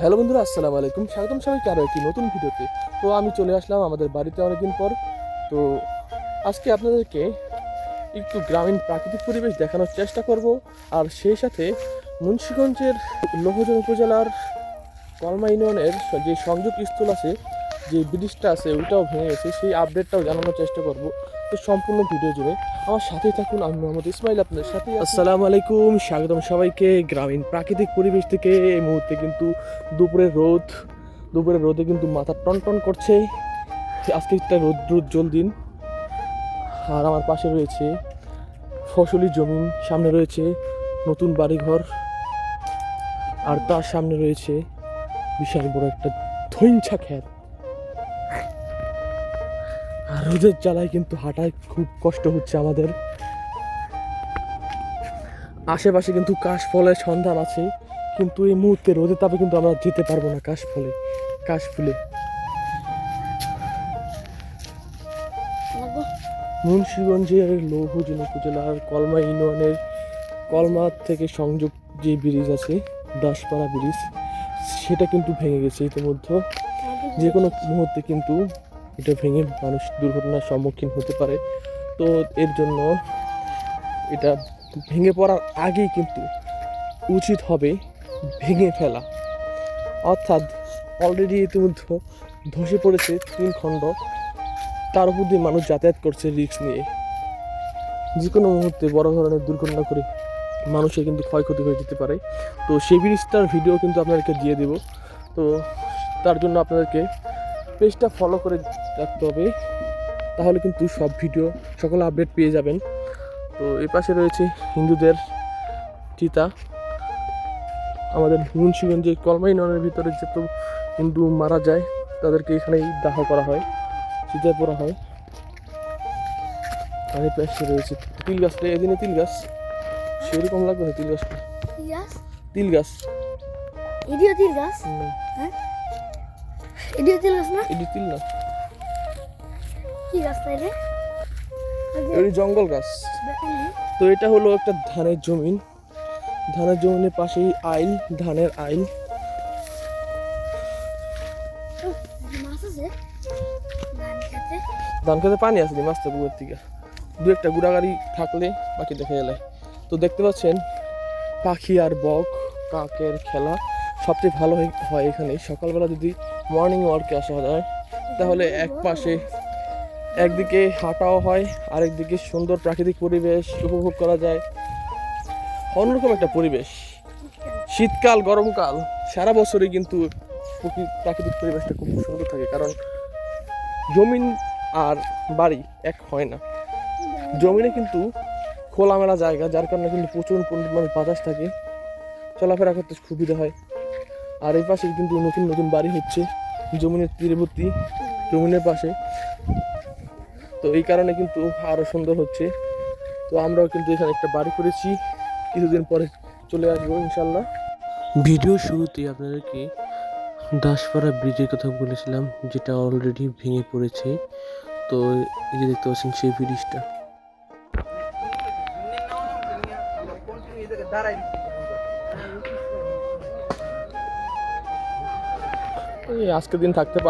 Hello বন্ধুরা, আসসালামু আলাইকুম। স্বাগতম সবাইকে আরও একটি নতুন ভিডিওতে। তো আমি চলে আসলাম আমাদের বাড়িতে অনেকদিন পর। তো আজকে আপনাদেরকে একটু গ্রামীণ প্রাকৃতিক পরিবেশ দেখানোর চেষ্টা করব। আর সেই সাথে মুন্সীগঞ্জের লোহজন উপজেলার কলমা ইউনিয়নের যে সংযোগ স্থল আছে যে ব্রিজটা আছে, ওইটাও ভেঙে গেছে, সেই আপডেটটাও জানানোর চেষ্টা করব। তো সম্পূর্ণ ভিডিও জুড়ে আমার সাথেই থাকুন, আমি মোহাম্মদ ইসমাইল আপনাদের সাথে আসসালামু আলাইকুম, স্বাগতম সবাইকে গ্রামীণ প্রাকৃতিক পরিবেশ থেকে। এই মুহূর্তে কিন্তু দুপুরের রোদ দুপুরের রোদে কিন্তু মাথা টন টন করছে। আজকে একটা রৌদ্রোজ্জ্বল দিন। আর আমার পাশে রয়েছে ফসলি জমিন, সামনে রয়েছে নতুন বাড়িঘর, আর তার সামনে রয়েছে বিশাল বড় একটা ধৈঞ্ছা খ্যাত আর রোদের জ্বালায় কিন্তু হাঁটায় খুব কষ্ট হচ্ছে আমাদের। আশেপাশে কিন্তু কাশ ফলের সন্ধান আছে কিন্তু এই মুহূর্তে রোদের তাপে কিন্তু আমরা যেতে পারব না কাশ ফলে কাশ ফুলে মুন্সিগঞ্জের লৌহজন উপজেলার কলমা ইউনিয়নের কলমা থেকে সংযোগ যে ব্রিজ আছে দাসপাড়া ব্রিজ সেটা কিন্তু ভেঙে গেছে ইতিমধ্যে। যে কোনো মুহূর্তে কিন্তু এটা ভেঙে মানুষ দুর্ঘটনার সম্মুখীন হতে পারে। তো এর জন্য এটা ভেঙে পড়ার আগেই কিন্তু উচিত হবে ভেঙে ফেলা। অর্থাৎ অলরেডি ইতিমধ্যে ধসে পড়েছে তিন খণ্ড। তার উপর দিয়ে মানুষ যাতায়াত করছে রিস্ক নিয়ে। যে কোনো মুহূর্তে বড় ধরনের দুর্ঘটনা করে মানুষের কিন্তু ক্ষয়ক্ষতি হয়ে যেতে পারে। তো সেই ব্রিজটার ভিডিও কিন্তু আপনাদেরকে দিয়ে দেব। তো তার জন্য আপনাদেরকে পেজটা ফলো করে রাখতে হবে। তাহলে কিন্তু সব ভিডিও সকল আপডেট পেয়ে যাবেন। তো এই পাশে রয়েছে হিন্দুদের চিতা। আমাদের মুন্সিগঞ্জে কলমা ইউনিয়নের ভিতরে যত হিন্দু মারা যায় তাদেরকে এখানেই দাহ করা হয় চিতায় পড়া হয়। আর এই পাশে রয়েছে তিল গাছটা এদিনে তিল গাছ। সেরকম লাগবে না তিল গাছটা? গাছ? তিল গাছ। এডিও তিল গাছ? হুম, এডিও তিল গাছ না? এটি তিল না কি গাছ তাইলে এটি জঙ্গল গাছ। তো এটা হলো একটা ধানের জমিন। ধানের জমিনের পাশেই আইল ধানের আইল। ধান খেতে। পানি আছে নি মাছটা পুকুর থেকে? দু একটা গুড়াগাড়ি থাকলে বাকি দেখা গেলে। তো দেখতে পাচ্ছেন পাখি আর বক কাকের খেলা সবচেয়ে ভালো হয়- হয় এখানে সকালবেলা যদি মর্নিং ওয়ার্কে আসা যায় তাহলে এক পাশে একদিকে হাঁটাও হয়, আরেকদিকে সুন্দর প্রাকৃতিক পরিবেশ উপভোগ করা যায়। অন্যরকম একটা পরিবেশ। শীতকাল, গরমকাল, সারা বছরই কিন্তু প্রকৃ- প্রাকৃতিক পরিবেশটা খুব সুন্দর থাকে, কারণ জমিন আর বাড়ি এক হয় না। জমিনে কিন্তু খোলামেলা জায়গা, যার কারণে কিন্তু প্রচুর পরিমাণ বাতাস থাকে। চলাফেরা করতে সুবিধা হয়। আর এই পাশে কিন্তু নতুন নতুন বাড়ি হচ্ছে, জমিনের তীরবর্তী জমিনের পাশে। তো এই কারণে কিন্তু আরও সুন্দর হচ্ছে। তো আমরাও কিন্তু এখানে একটা বাড়ি করেছি। কিছুদিন পরে চলে আসব ইনশাল্লাহ ভিডিও শুরুতে আপনাদেরকে দাসপাড়া ব্রিজের কথা বলেছিলাম যেটা অলরেডি ভেঙে পড়েছে। তো এই যে দেখতে পাচ্ছেন সেই ব্রিজটা। আজকের দিন থাকতে পার।